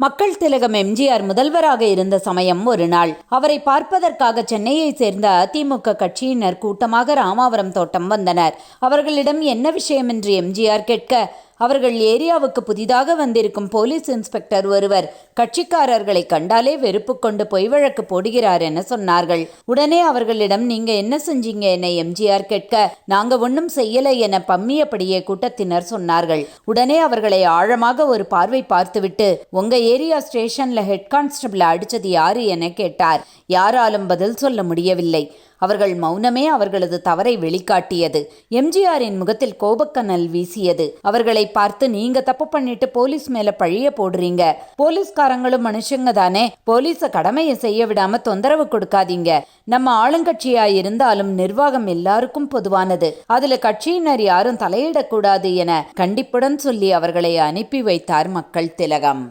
மக்கள் திலகம் எம்ஜிஆர் முதல்வராக இருந்த சமயம் ஒரு நாள். அவரை பார்ப்பதற்காக சென்னையை சேர்ந்த அதிமுக கட்சியினர் கூட்டமாக ராமாவரம் தோட்டம் வந்தனர். அவர்களிடம் என்ன விஷயம் என்று எம்ஜிஆர் கேட்க அவர்கள் ஏரியாவுக்கு புதிதாக வந்திருக்கும் போலீஸ் இன்ஸ்பெக்டர் ஒருவர் கட்சிக்காரர்களை கண்டாலே வெறுப்பு கொண்டு பொய் வழக்கு போடுகிறார் என சொன்னார்கள். உடனே அவர்களிடம் நீங்க என்ன செஞ்சீங்க? என எம்ஜிஆர் கேட்க நாங்க ஒன்றும் செய்யலை என பம்மியபடியே கூட்டத்தினர் சொன்னார்கள். உடனே அவர்களை ஆழமாக ஒரு பார்வை பார்த்துவிட்டு உங்க ஏரியா ஸ்டேஷன்ல ஹெட் கான்ஸ்டபிள் அடிச்சது யாரு? என கேட்டார். யாராலும் பதில் சொல்ல முடியவில்லை. அவர்கள் மௌனமே அவர்களது தவறை வெளிக்காட்டியது. எம்ஜிஆரின் முகத்தில் கோபக்கனல் வீசியது. அவர்களை பார்த்து நீங்க தப்பு பண்ணிட்டு போலீஸ் மேல பழிய போடுறீங்க. போலீஸ்காரங்களும் மனுஷங்க தானே. போலீஸ கடமையை செய்ய விடாம தொந்தரவு கொடுக்காதீங்க. நம்ம ஆளுங்கட்சியா இருந்தாலும் நிர்வாகம் எல்லாருக்கும் பொதுவானது. அதுல கட்சியினர் யாரும் தலையிடக்கூடாது என கண்டிப்புடன் சொல்லி அவர்களை அனுப்பி வைத்தார் மக்கள் திலகம்.